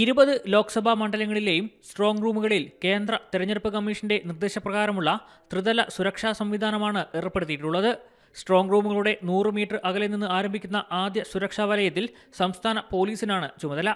ഇരുപത് ലോക്സഭാ മണ്ഡലങ്ങളിലെയും സ്ട്രോങ് റൂമുകളിൽ കേന്ദ്ര തെരഞ്ഞെടുപ്പ് കമ്മീഷന്റെ നിർദ്ദേശപ്രകാരമുള്ള ത്രിതല സുരക്ഷാ സംവിധാനമാണ് ഏർപ്പെടുത്തിയിട്ടുള്ളത്. സ്ട്രോങ് റൂമുകളുടെ നൂറ് മീറ്റർ അകലെ നിന്ന് ആരംഭിക്കുന്ന ആദ്യ സുരക്ഷാ വലയത്തിൽ സംസ്ഥാന പോലീസിനാണ് ചുമതല.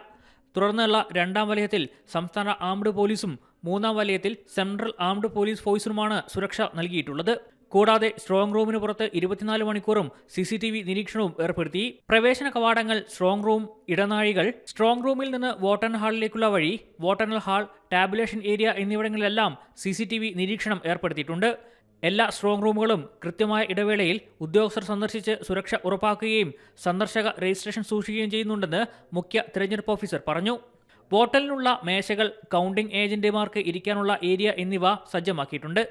തുടർന്നുള്ള രണ്ടാം വലയത്തിൽ സംസ്ഥാന ആംഡ് പോലീസും മൂന്നാം വലയത്തിൽ സെൻട്രൽ ആംഡ് പോലീസ് ഫോഴ്സിനുമാണ് സുരക്ഷ നൽകിയിട്ടുള്ളത്. കൂടാതെ സ്ട്രോങ് റൂമിന് പുറത്ത് ഇരുപത്തിനാല് മണിക്കൂറും സി സി ടി വി നിരീക്ഷണവും ഏർപ്പെടുത്തി. പ്രവേശന കവാടങ്ങൾ സ്ട്രോങ് റൂം ഇടനാഴികൾ സ്ട്രോങ് റൂമിൽ നിന്ന് വോട്ടെണ്ണൽ ഹാളിലേക്കുള്ള വഴി വോട്ടെണ്ണൽ ഹാൾ ടാബുലേഷൻ ഏരിയ എന്നിവിടങ്ങളിലെല്ലാം സി സി ടി വി നിരീക്ഷണം ഏർപ്പെടുത്തിയിട്ടുണ്ട്. എല്ലാ സ്ട്രോങ് റൂമുകളും കൃത്യമായ ഇടവേളയിൽ ഉദ്യോഗസ്ഥർ സന്ദർശിച്ച് സുരക്ഷ ഉറപ്പാക്കുകയും സന്ദർശക രജിസ്ട്രേഷൻ സൂക്ഷിക്കുകയും ചെയ്യുന്നുണ്ടെന്ന് മുഖ്യ തിരഞ്ഞെടുപ്പ് ഓഫീസർ പറഞ്ഞു. വോട്ടലിനുള്ള മേശകൾ കൗണ്ടിംഗ് ഏജന്റുമാർക്ക് ഇരിക്കാനുള്ള ഏരിയ എന്നിവ സജ്ജമാക്കിയിട്ടുണ്ട്.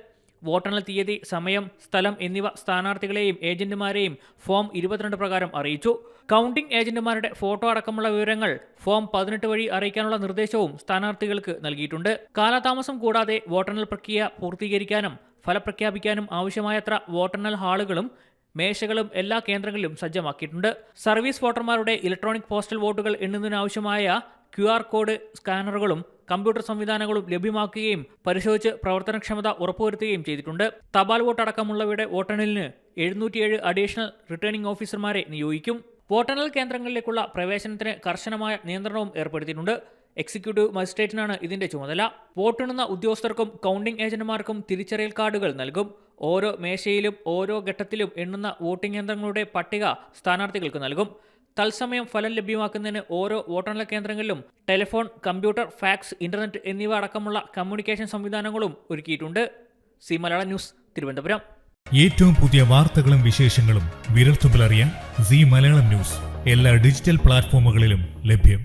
വോട്ടെണ്ണൽ തീയതി സമയം സ്ഥലം എന്നിവ സ്ഥാനാർത്ഥികളെയും ഏജന്റുമാരെയും ഫോം ഇരുപത്തിരണ്ട് പ്രകാരം അറിയിച്ചു. കൗണ്ടിംഗ് ഏജന്റുമാരുടെ ഫോട്ടോ അടക്കമുള്ള വിവരങ്ങൾ ഫോം പതിനെട്ട് വഴി അറിയിക്കാനുള്ള നിർദ്ദേശവും സ്ഥാനാർത്ഥികൾക്ക് നൽകിയിട്ടുണ്ട്. കാലതാമസം കൂടാതെ വോട്ടെണ്ണൽ പ്രക്രിയ പൂർത്തീകരിക്കാനും ഫലപ്രഖ്യാപിക്കാനും ആവശ്യമായത്ര വോട്ടെണ്ണൽ ഹാളുകളും മേശകളും എല്ലാ കേന്ദ്രങ്ങളിലും സജ്ജമാക്കിയിട്ടുണ്ട്. സർവീസ് വോട്ടർമാരുടെ ഇലക്ട്രോണിക് പോസ്റ്റൽ വോട്ടുകൾ എണ്ണുന്നതിനാവശ്യമായ ക്യു കോഡ് സ്കാനറുകളും കമ്പ്യൂട്ടർ സംവിധാനങ്ങളും ലഭ്യമാക്കുകയും പരിശോധിച്ച് പ്രവർത്തനക്ഷമത ഉറപ്പുവരുത്തുകയും ചെയ്തിട്ടുണ്ട്. തപാൽ വോട്ട് അടക്കമുള്ളവയുടെ വോട്ടെണ്ണലിന് എഴുന്നൂറ്റിയേഴ് അഡീഷണൽ റിട്ടേണിംഗ് ഓഫീസർമാരെ നിയോഗിക്കും. വോട്ടെണ്ണൽ കേന്ദ്രങ്ങളിലേക്കുള്ള പ്രവേശനത്തിന് കർശനമായ നിയന്ത്രണവും ഏർപ്പെടുത്തിയിട്ടുണ്ട്. എക്സിക്യൂട്ടീവ് മജിസ്ട്രേറ്റിനാണ് ഇതിന്റെ ചുമതല. വോട്ടെണ്ണുന്ന ഉദ്യോഗസ്ഥർക്കും കൗണ്ടിംഗ് ഏജന്റുമാർക്കും തിരിച്ചറിയൽ കാർഡുകൾ നൽകും. ഓരോ മേശയിലും ഓരോ ഘട്ടത്തിലും എണ്ണുന്ന വോട്ടിംഗ് യന്ത്രങ്ങളുടെ പട്ടിക സ്ഥാനാർത്ഥികൾക്ക് നൽകും. തത്സമയം ഫലം ലഭ്യമാക്കുന്നതിന് ഓരോ വോട്ടെണ്ണൽ കേന്ദ്രങ്ങളിലും ടെലിഫോൺ കമ്പ്യൂട്ടർ ഫാക്സ് ഇന്റർനെറ്റ് എന്നിവ അടക്കമുള്ള കമ്മ്യൂണിക്കേഷൻ സംവിധാനങ്ങളും ഒരുക്കിയിട്ടുണ്ട്. സി മലയാള ന്യൂസ് തിരുവനന്തപുരം. ഏറ്റവും പുതിയ വാർത്തകളും വിശേഷങ്ങളും വിരൽത്തുമ്പിലറിയാൻ സി മലയാളം ന്യൂസ് എല്ലാ ഡിജിറ്റൽ പ്ലാറ്റ്ഫോമുകളിലും ലഭ്യം.